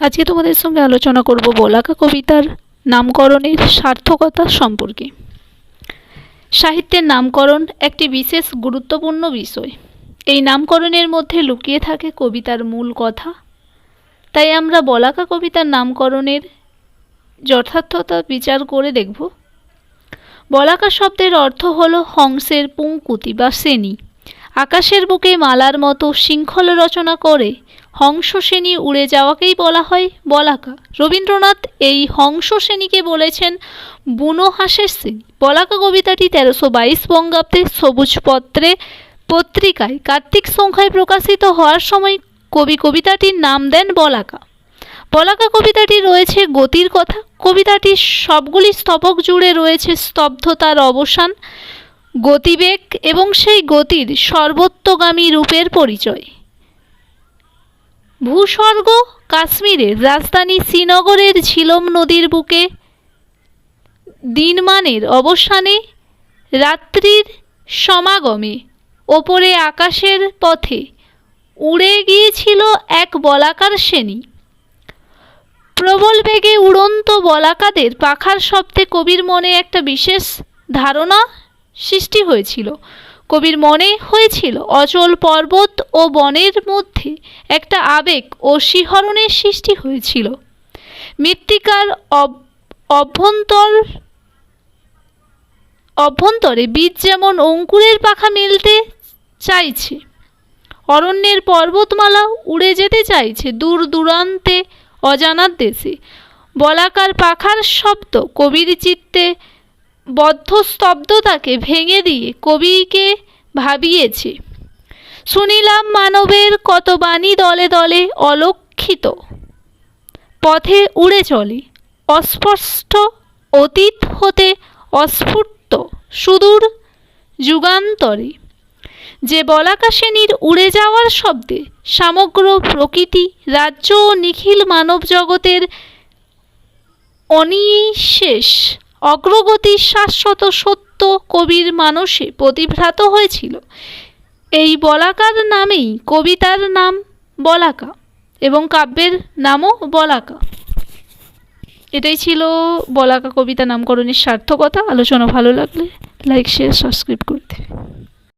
আজকে তোমাদের সঙ্গে আলোচনা করব বলাকা কবিতার নামকরণের সার্থকতা সম্পর্কে। সাহিত্যের নামকরণ একটি বিশেষ গুরুত্বপূর্ণ বিষয়। এই নামকরণের মধ্যে লুকিয়ে থাকে কবিতার মূল কথা। তাই আমরা বলাকা কবিতার নামকরণের যথার্থতা বিচার করে দেখব। বলাকা শব্দের অর্থ হল হংসের পুঙ্কুতি বা শ্রেণি। আকাশের বুকে মালার মতো শৃঙ্খল রচনা করে হংস শ্রেণি উড়ে যাওয়াকেই বলা হয় বলাকা। রবীন্দ্রনাথ এই হংস শ্রেণীকে বলেছেন, বুনো হাঁসের শ্রেণি বলাকা কবিতাটি তেরোশো বাইশ বঙ্গাব্দে সবুজ পত্রে পত্রিকায় কার্তিক সংখ্যায় প্রকাশিত হওয়ার সময় কবি কবিতাটির নাম দেন বলাকা। বলাকা কবিতাটি রয়েছে গতির কথা। কবিতাটির সবগুলি স্তবক জুড়ে রয়েছে স্তব্ধতার অবসান, গতিবেগ এবং সেই গতির সর্বত্রগামী রূপের পরিচয়। ভূস্বর্গ, কাশ্মীরের রাজধানী শ্রীনগরের ঝিলম নদীর বুকে দিনমানের অবসানে রাত্রির সমাগমে ওপরে আকাশের পথে উড়ে গিয়েছিল এক বলাকার শ্রেণি। প্রবল বেগে উড়ন্ত বলাকাদের পাখার শব্দে কবির মনে একটা বিশেষ ধারণা সৃষ্টি হয়েছিল। কবির মনে হয়েছিল অচল পর্বত ও বনের মধ্যে একটা আবেগ ও শিহরণের সৃষ্টি হয়েছিল। মৃত্তিকার অভ্যন্তর, অভ্যন্তরে বীজ যেমন অঙ্কুরের পাখা মেলতে চাইছে, অরণ্যের পর্বতমালা উড়ে যেতে চাইছে দূর দূরান্তে অজানার দেশে। বলাকার পাখার শব্দ কবির চিত্তে বদ্ধ স্তব্ধতাকে ভেঙে দিয়ে কবিকে ভাবিয়েছে। শুনিলাম মানবের কত বাণী দলে দলে অলক্ষিত। পথে উড়ে চলে, অস্পষ্ট অতীত হতে অস্ফুট সুদূর যুগান্তরে। যে বলাকা শ্রেণির উড়ে যাওয়ার শব্দে সমগ্র প্রকৃতি রাজ্য ও নিখিল মানব জগতের অনিশেষ অগ্রগতির শাশ্বত সত্য কবির মানসে প্রতিভ্রাত হয়েছিল। এই বলাকার নামেই কবিতার নাম বলাকা এবং কাব্যের নামও বলাকা। এটাই ছিল বলাকা কবিতা নামকরণের সার্থকতা। আলোচনা ভালো লাগলে লাইক শেয়ার সাবস্ক্রাইব করে দেবে